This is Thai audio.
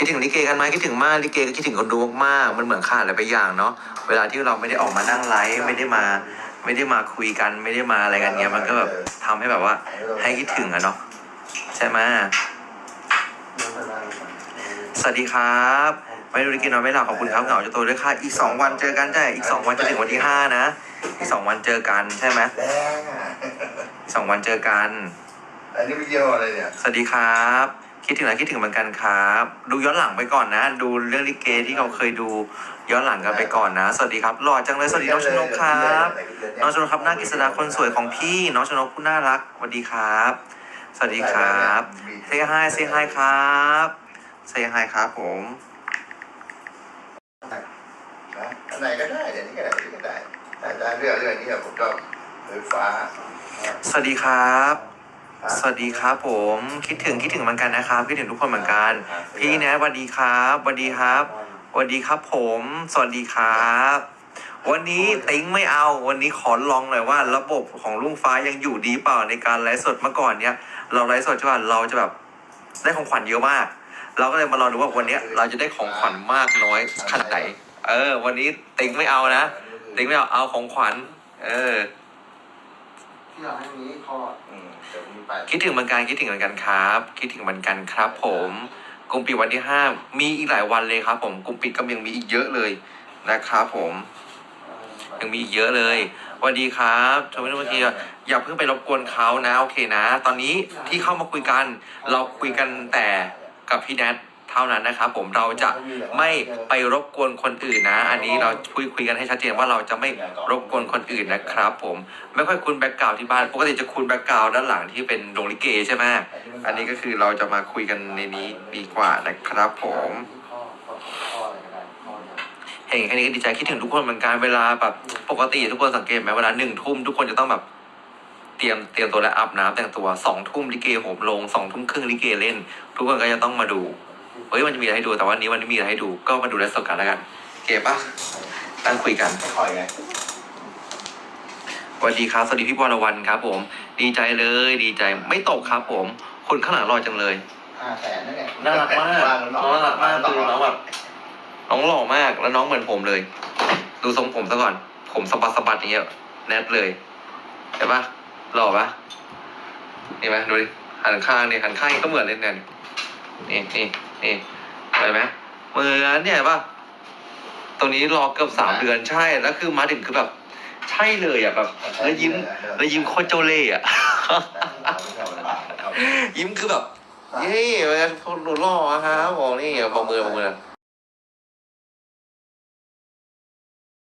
ลิเกกันไหมคิดถึงมากลิเกก็คิดถึงคนดูมากๆมันเหมือนขาดอะไรไปอย่างเนาะเวลาที่เราไม่ได้ออกมานั่งไลฟ์ไม่ได้มา ไม่ได้มาคุยกันไม่ได้มาอะไรกันเงี้ยมันก็แบบทำให้แบบว่า ให้คิดถึงอะเนาะใช่ไหมสวัสดีครับ ไม่ดูลิเกนอนไม่หลับขอบคุณครับเหงาจะโตด้วยค่ะอีกสองวันเจอกันใช่อีกสองวันจะถึงวันที่ห้านะอีกสองวันเจอกันใช่ไหมแดงอะอีกสองวันเจอกัน อันนี้วิดีโออะไรเนี่ย สวัสดีครับ คิดถึงอะไรคิดถึงเหมือนกันครับ ดูย้อนหลังไปก่อนนะ ดูเรื่องลิเกที่เราเคยดูย้อนหลังกันไปก่อนนะ สวัสดีครับหล่อจังเลยสวัสดีน้องชนกครับน้องชนกครับหน้ากิษดาคนสวยของพี่ น้องชนกผู้น่ารักสวัสดีครับ สวัสดีครับเซฮายเซฮายครับเซฮายครับผมนะอันไหนก็ได้เดี๋ยวนี้ก็ได้อันนี้ก็ได้อาจารย์เรื่องเรื่องนี้ผมชอบไฟฟ้า สวัสดีครับ สวัสดีครับผมคิดถึงคิดถึงเหมือนกันนะครับคิดถึงทุกคนเหมือนกัน พี่แนทสวัสดีครับสวัสดีครับสวัสดีครับผม สวัสดีครับ วันนี้ติ้งไม่เอา วันนี้ขอลองหน่อยว่า ระบบของลุงฟ้ายังอยู่ดีเปล่าในการไลฟ์สดเมื่อก่อนเนี้ยเราไลฟ์สดใช่ป่ะเราจะแบบได้ของขวัญเยอะมาก เราก็เลยมาลองดูว่าวันนี้เราจะได้ของขวัญมากน้อยขนาดไหน เออ วันนี้ติ้งไม่เอานะติ้งไม่เอาเอาของขวัญ เออ ที่เราให้นี้คลอดอืมเดี๋ยวมีไปคิดถึงเหมือนกันคิดถึงเหมือนกันครับ คิดถึงเหมือนกันครับ ผมกลุ่มปิดวันที่ห้ามีอีกหลายวันเลยครับ ผมกลุ่มปิดก็ยังมีอีกเยอะเลยนะครับผมยังมีอีกเยอะเลยสวัสดีครับชมพู่เมื่อกี้อย่าเพิ่งไปรบกวนเขานะโอเคนะ ตอนนี้ที่เข้ามาคุยกัน เราคุยกันแต่กับพี่แนท เท่านั้นนะครับผมเราจะไม่ไปรบกวนคนอื่นนะ อันนี้เราคุยคุยกันให้ชัดเจนว่าเราจะไม่รบกวนคนอื่นนะครับ ผมไม่ค่อยคุ้นแบ็กกราวที่บ้านปกติจะคุ้นแบ็กกราวด้านหลังที่เป็นโรงลิเกใช่ไหมอันนี้ก็คือเราจะมาคุยกันในนี้ดีกว่านะครับผมเห็นแค่นี้ก็ดีใจคิดถึงทุกคนเหมือนกันเวลาแบบปกติทุกคนสังเกตไหมเวลาหนึ่งทุ่มทุกคนจะต้องแบบเตรียมเตรียมตัวและอาบน้ำแต่งตัวสองทุ่มลิเกโหมลงสองทุ่มครึ่งลิเกเล่น ทุกคนก็จะต้องมาดู เฮ้ยมันจะมีอะไรให้ดูแต่วันนี้มันไม่มีอะไรให้ดูก็มาดูไลฟ์สดกันแล้วกันโอเคปะตั้งคุยกันไม่คอยไงสวัสดีครับสวัสดีพี่บอลวันครับ ผม ดีใจเลยดีใจไม่ตกครับผม คนข้างหลังรอจังเลยห้าแสนนั่นแหละน่ารักมากน้องน่ารักมากคือน้องแบบน้องหล่อมากแล้วน้องเหมือนผมเลย ดูทรงผมซะก่อน ผมสะบัดสะบัดอย่างเงี้ยแนทเลยเห็นปะหล่อปะนี่ไหมดูดิหันข้างเนี่ยหันข้างก็เหมือนเลยเนี่ยนี่นี่ นี่เห็นไหมเหมือนเนี่ยเห็นปะตรงนี้รอเกือบสามเดือนใช่แล้วคือมาถึงคือแบบ ใช่เลยอะแบบแล้วยิ้มแล้วยิ้มโคตรเจ้าเล่ห์อะ ยิ้มคือแบบเย้เป็นคนหนูหล่ออะครับบอกนี่บอกมือบอกมือ